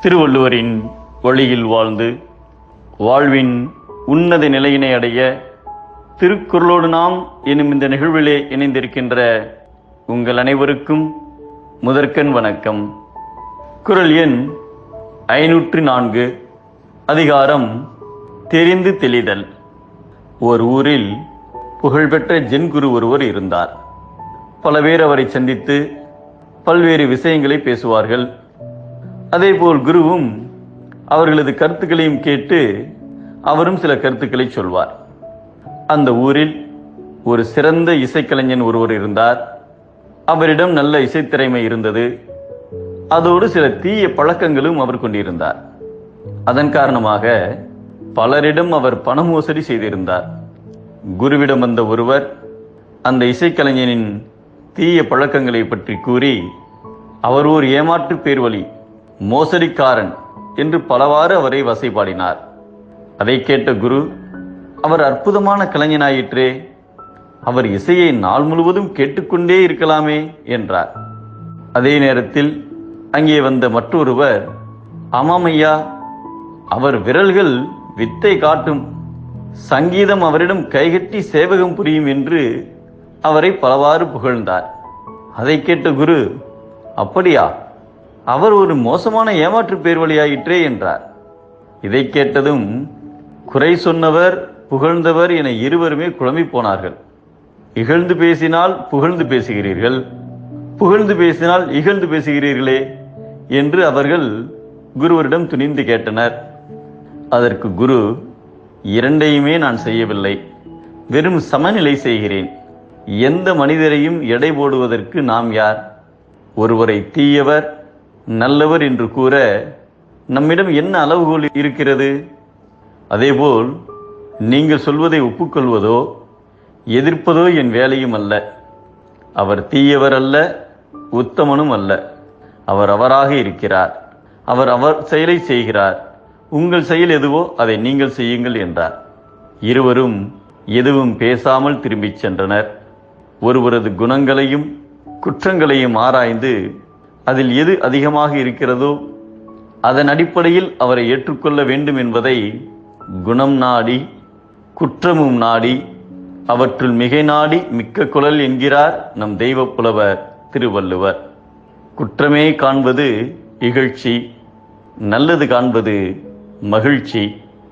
திருவள்ளுவரின் வழியில் வாழ்ந்து வாழ்வின் உன்னத நிலையினை அடைய திருக்குறளோடு நாம் எனும் இந்த நிகழ்விலே இணைந்திருக்கின்ற உங்கள் அனைவருக்கும் முதற்கண் வணக்கம். குறள் எண் ஐநூற்று நான்கு அதிகாரம் தெரிந்து தெளிதல். ஒரு ஊரில் புகழ்பெற்ற ஜென்குரு ஒருவர் இருந்தார். பல பேர் அவரை சந்தித்து பல்வேறு விஷயங்களை பேசுவார்கள். அதேபோல் குருவும் அவர்களது கருத்துக்களையும் கேட்டு அவரும் சில கருத்துக்களை சொல்வார். அந்த ஊரில் ஒரு சிறந்த இசைக்கலைஞன் ஒருவர் இருந்தார். அவரிடம் நல்ல இசைத்திறமை இருந்தது. அதோடு சில தீய பழக்கங்களும் அவர் கொண்டிருந்தார். அதன் காரணமாக பலரிடம் அவர் பண மோசடி செய்திருந்தார். குருவிடம் வந்த ஒருவர் அந்த இசைக்கலைஞனின் தீய பழக்கங்களை பற்றி கூறி அவர் ஓர் ஏமாற்று பேர்வழி மோசடிக்காரன் என்று பலவாறு அவரை வசைபாடினார். அதை கேட்ட குரு அவர் அற்புதமான கலைஞனாயிற்றே அவர் இசையை நாள் முழுவதும் கேட்டுக்கொண்டே இருக்கலாமே என்றார். அதே நேரத்தில் அங்கே வந்த மற்றொருவர் ஆமாம் ஐயா அவர் விரல்கள் வித்தை காட்டும் சங்கீதம் அவரிடம் கைகட்டி சேவகம் புரியும் என்று அவரை பலவாறு புகழ்ந்தார். அதை கேட்ட குரு அப்படியா அவர் ஒரு மோசமான ஏமாற்று பேர் வழியாயிற்றே என்றார். இதை கேட்டதும் குறை சொன்னவர் புகழ்ந்தவர் என இருவருமே குழம்பி போனார்கள். இகழ்ந்து பேசினால் புகழ்ந்து பேசுகிறீர்கள். புகழ்ந்து பேசினால் இகழ்ந்து பேசுகிறீர்களே என்று அவர்கள் குருவரிடம் துணிந்து கேட்டனர். அதற்கு குரு இரண்டையுமே நான் செய்யவில்லை. வெறும் சமநிலை செய்கிறேன். எந்த மனிதரையும் எடை போடுவதற்கு நாம் யார்? ஒருவரை தீயவர் நல்லவர் என்று கூற நம்மிடம் என்ன அளவுகோல் இருக்கிறது? அதேபோல் நீங்கள் சொல்வதை ஒப்புக்கொள்வதோ எதிர்ப்பதோ என் வேலையும் அல்ல. அவர் தீயவர் அல்ல உத்தமனும் அல்ல. அவர் அவராக இருக்கிறார். அவர் அவர் செயலை செய்கிறார். உங்கள் செயல் எதுவோ அதை நீங்கள் செய்யுங்கள் என்றார். இருவரும் எதுவும் பேசாமல் திரும்பிச் சென்றனர். ஒருவரது குணங்களையும் குற்றங்களையும் ஆராய்ந்து அதில் எது அதிகமாக இருக்கிறதோ அதன் அடிப்படையில் அவரை ஏற்றுக்கொள்ள வேண்டும் என்பதை குணம் நாடி குற்றமும் நாடி அவற்றுள் மிகை நாடி மிக்க குழல் என்கிறார் நம் தெய்வ புலவர் திருவள்ளுவர். குற்றமே காண்பது இகழ்ச்சி நல்லது காண்பது மகிழ்ச்சி.